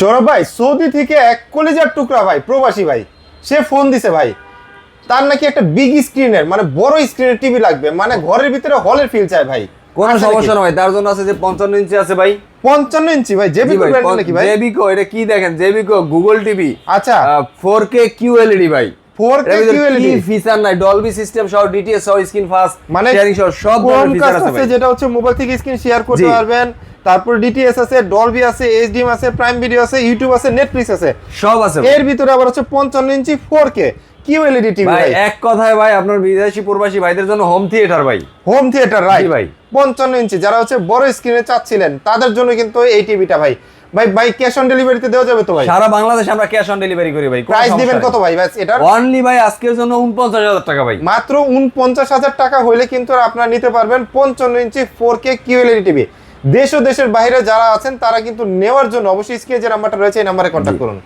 সৌরভ ভাই সৌদি থেকে এক কলেজার টুকরা ভাই প্রবাসী ভাই সে ফোন দিছে ভাই। তার নাকি একটা বিগ স্ক্রিনের মানে বড় স্ক্রিনের টিভি লাগবে মানে ঘরের ভিতরে হলের ফিল চাই ভাই। কোনো সমস্যা নয় তার জন্য আছে যে পঞ্চান্ন ইঞ্চি আছে ভাই। পঞ্চান্ন ইঞ্চি ভাই জেবি ব্র্যান্ড নাকি ভাই? জেবিকো এটা কি দেখেন? জেবিকো গুগল টিভি আচ্ছা। ফোর কে কিউ এলইডি ভাই। 4K QLED ফিচার নাই? ডলবি সিস্টেম সহ ডিটিএস সহ স্ক্রিন ফাস্ট মানে শেয়ারিং সহ সব ধরনের ফিচার আছে যেটা হচ্ছে মোবাইল থেকে স্ক্রিন শেয়ার করতে পারবেন তারপর ডিটিএস আছে ডলবি আছে এইচডিএম আছে প্রাইম ভিডিও আছে ইউটিউব আছে নেটফ্লিক্স আছে। সব আছে এর ভিতরে আবার হচ্ছে পঞ্চান্ন inch four K Q LED TV ভাই এক কথায় ভাই আপনার বিদেশি প্রবাসী ভাইদের জন্য হোম থিয়েটার ভাই। হোম থিয়েটার রাইট ভাই। পঞ্চান্ন ইঞ্চি যারা হচ্ছে বড় স্ক্রিনে চাচ্ছিলেন তাদের জন্য কিন্তু এই টিভিটা ভাই। ভাই ভাই ক্যাশ অন ডেলিভারিতে দেওয়া যাবে তো ভাই? সারা বাংলাদেশে আমরা ক্যাশ অন ডেলিভারি করি ভাই প্রাইস দিবেন কত ভাই? ব্যাস এটা অনলি ভাই আজকের জন্য উনপঞ্চাশ হাজার টাকা ভাই। মাত্র উনপঞ্চাশ হাজার টাকা হইলে কিন্তু আপনারা নিতে পারবেন পঞ্চান্ন ইঞ্চি ফোর কে কিউএলইডি টিভি দেশ ও দেশের বাইরে যারা আছেন তারা কিন্তু নেওয়ার জন্য অবশ্যই স্ক্রিনে যে নাম্বারটা রয়েছে এই নাম্বারে কন্ট্যাক্ট করুন।